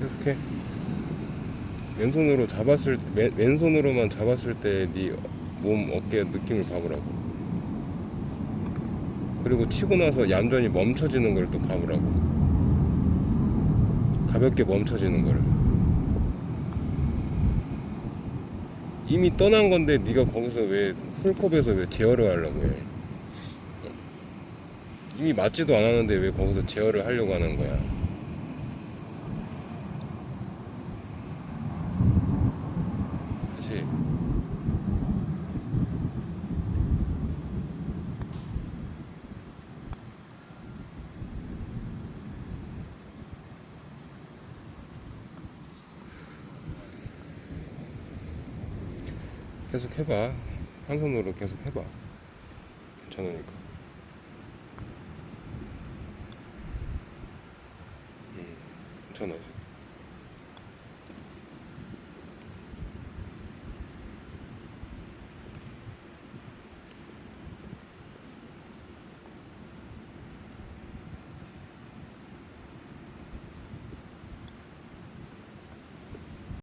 계속 해. 왼손으로 잡았을 왼, 왼손으로만 잡았을 때 네 몸 어깨 느낌을 봐보라고. 그리고 치고 나서 얌전히 멈춰지는 걸 또 봐보라고. 가볍게 멈춰지는 걸. 이미 떠난 건데 네가 거기서 왜 홀컵에서 왜 제어를 하려고 해? 어? 이미 맞지도 않았는데 왜 거기서 제어를 하려고 하는 거야? 그치? 계속 해봐. 한 손으로 계속 해봐. 괜찮으니까. 음, 괜찮아 지금.